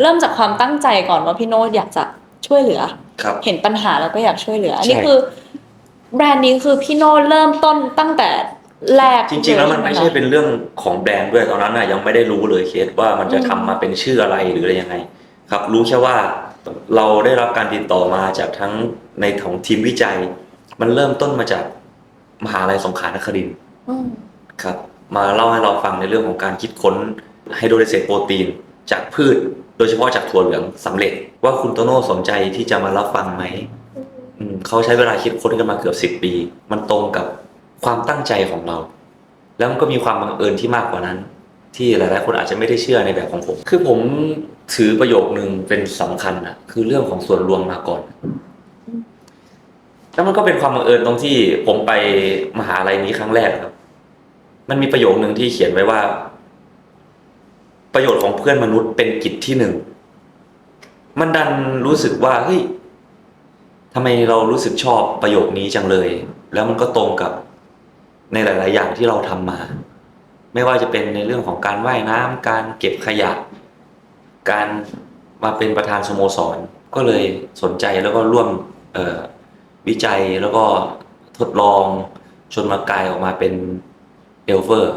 เริ่มจากความตั้งใจก่อนว่าพี่โน้ตอยากจะช่วยเหลือ ครับ เห็นปัญหาแล้วก็อยากช่วยเหลือ อันนี้ใช่ คือแบรนด์นี้คือพี่โน้ตเริ่มต้นตั้งแต่แรกจริงๆ แล้วมันไม่ใช่เลยเป็นเรื่องของแบรนด์ด้วยตอนนั้นน่ะยังไม่ได้รู้เลยเคสว่ามันจะทำมาเป็นชื่ออะไรหรืออะไรยังไง ครับ รู้แค่ว่าเราได้รับการติดต่อมาจากทั้งในของทีมวิจัย มันเริ่มต้นมาจากมหาลัยสงขลานครินทร์อืมครับ มาเล่าให้เราฟังในเรื่องของการคิดค้นไฮโดรลิเซตโปรตีนจากพืช โดยเฉพาะจากถั่วเหลืองสำเร็จ ว่าคุณโตโน่สนใจที่จะมารับฟังไหมอืมเขาใช้เวลาคิดค้นกันมาเกือบสิบปี มันตรงกับความตั้งใจของเรา แล้วมันก็มีความบังเอิญที่มากกว่านั้น ที่หลายๆ คนอาจจะไม่ได้เชื่อในแบบของผม คือผมถือประโยคนึงเป็นสำคัญนะคือเรื่องของส่วนรวมมาก่อน แล้วมันก็เป็นความบังเอิญตรงที่ผมไปมหาลัยนี้ครั้งแรกครับ มันมีประโยคนึงที่เขียนไว้ว่า ประโยชน์ของเพื่อนมนุษย์เป็นกิจที่หนึ่ง มันดันรู้สึกว่าเฮ้ยทำไมเรารู้สึกชอบประโยคนี้จังเลย แล้วมันก็ตรงกับในหลาย ๆ อย่างที่เราทำมา ไม่ว่าจะเป็นในเรื่องของการว่ายน้ำการเก็บขยะ การมาเป็นประธานสโมสร ก็เลยสนใจแล้วก็ร่วมวิจัยแล้วก็ทดลองจนมากลายออกมาเป็นเอลเฟอร์